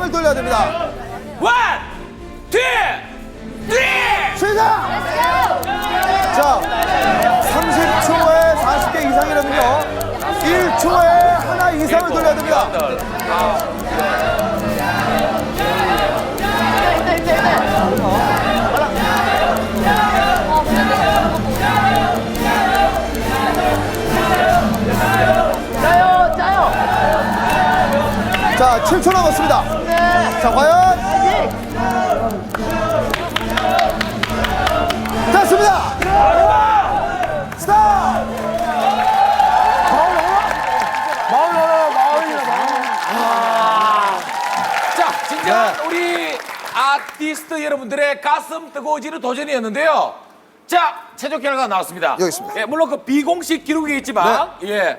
이상을 돌려야 됩니다. 원, 투, 쓰리. 시작! 자, 30초에 40개 이상이라면요. 1초에 하나 이상을 돌려야 됩니다. 자, 7초 남았습니다. 자, 과연? 됐습니다! 스탑! 자, 진짜 우리 아티스트 여러분들의 가슴 뜨거워지는 도전이었는데요. 자, 최종 결과가 나왔습니다. 여기 있습니다. 예, 물론 그 비공식 기록이겠지만, 예,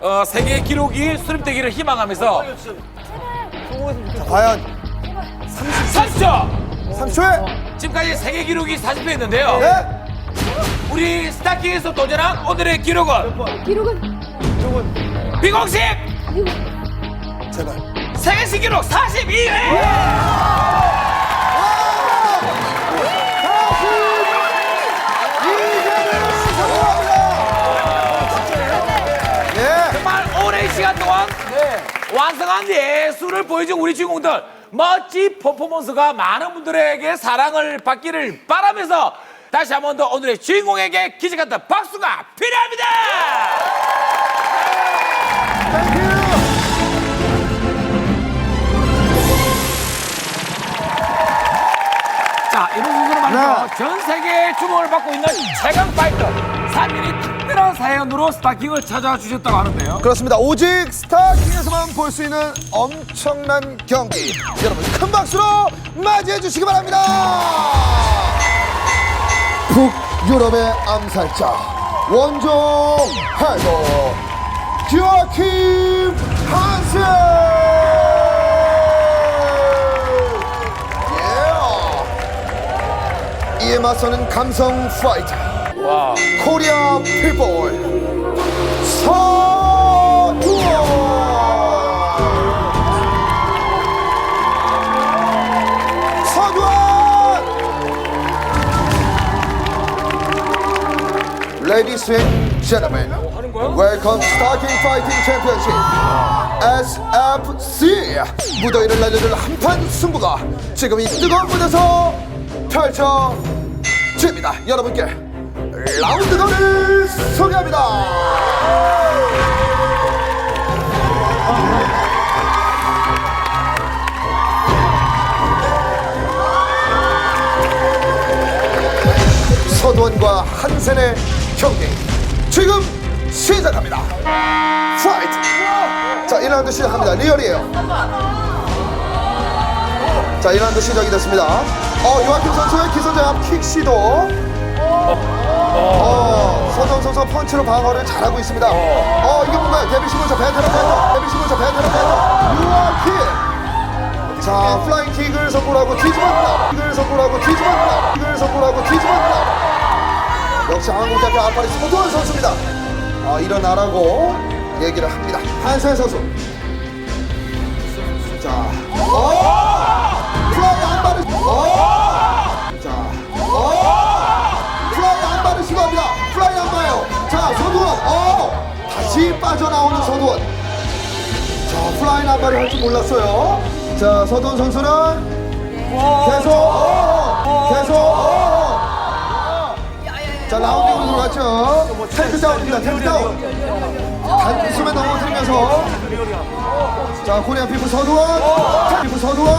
어, 세계 기록이 수립되기를 희망하면서 자, 과연 30초! 3초에? 지금까지 세계 기록이 40회였는데요. 네? 우리 스타킹에서 도전한 오늘의 기록은 기록은 비공식 제발. 세계 신기록 42회! 예. 정말 오랜 시간 동안 완성한 예술을 보여준 우리 주인공들 멋진 퍼포먼스가 많은 분들에게 사랑을 받기를 바라면서 다시 한 번 더 오늘의 주인공에게 기적 같은 박수가 필요합니다. 자, 이번 순서는 말이죠. 네. 전 세계의 주목을 받고 있는 최강 파이터 3인이 특별한 사연으로 스타킹을 찾아와 주셨다고 하는데요. 그렇습니다. 오직 스타킹에서만 볼 수 있는 엄청난 경기. 여러분 큰 박수로 맞이해 주시기 바랍니다. 북유럽의 암살자 원종 할도 듀아킴 한스. 예. 이에 맞서는 감성 파이터. 코리 서두원 Ladies and gentlemen Welcome Starking Fighting Championship SFC 무더위를 날려줄 한판 승부가 지금 이 뜨거운 무대에서 펼쳐집니다 여러분께 라운드전을 소개합니다 서두원과 한센의 경기 지금 시작합니다. 파이트! 자, 1라운드 시작합니다. 리얼이에요. 자, 1라운드 시작이 됐습니다. 어, 요아킴 선수의 기선제압 킥 시도. 어, 서두원 선수가 펀치로 방어를 잘하고 있습니다. 어, 이게 뭔가요? 데뷔 15차 베테랑 베터. 데뷔 15차 베테랑 베터. 요아킴! 자, 플라잉 킥을 성공하고 뒤집었다. 킥을 성공하고 뒤집었다. 킥을 성공하고 뒤집었다. 역시 한국 대표 아빠리 서두원 선수입니다. 아, 일어나라고 얘기를 합니다. 한세 선수. 자, 어! 플라이 안 바르, 어! 자, 어! 플라이 안 바르 시도합니다. 플라이 안 봐요. 자, 서두원, 어! 다시 빠져나오는 서두원. 자, 플라이 안 바르 할줄 몰랐어요. 자, 서두원 선수는 계속, 어! 계속, 어! 자 라운딩으로 들어갔죠. 테이크다운입니다 테이크다운. 단숨에 넘어뜨리면서. 자 코리안 피부 서두원 피부 서두원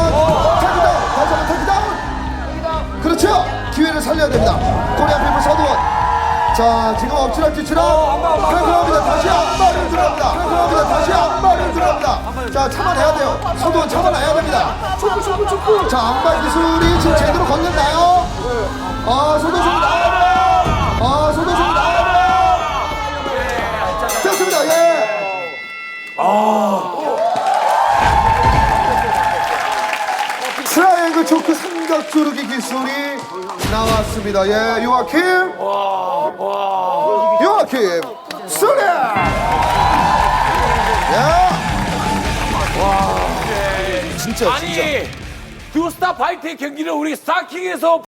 테이크다운. 다시 한번 테이크다운. 그렇죠. 기회를 살려야 됩니다. 코리안 피부 서두원. 자 지금 엎치락 뒤치락. 팽팽합니다. 다시 안발을 들어갑니다. 팽팽합니다. 다시 안발을 들어갑니다. 자 참아내야 돼요. 서두원 참아내야 됩니다. 자 안발 기술이 지금 제대로 걸렸나요? 아 서두원 좀 나와 트라이앵글 초크 삼각 조르기 기술이 나왔습니다. 예, 요아킴! 요아킴! 수리! 예! 진짜 진짜. 아니 두 스타 파이트의 경기를 우리 스타킹에서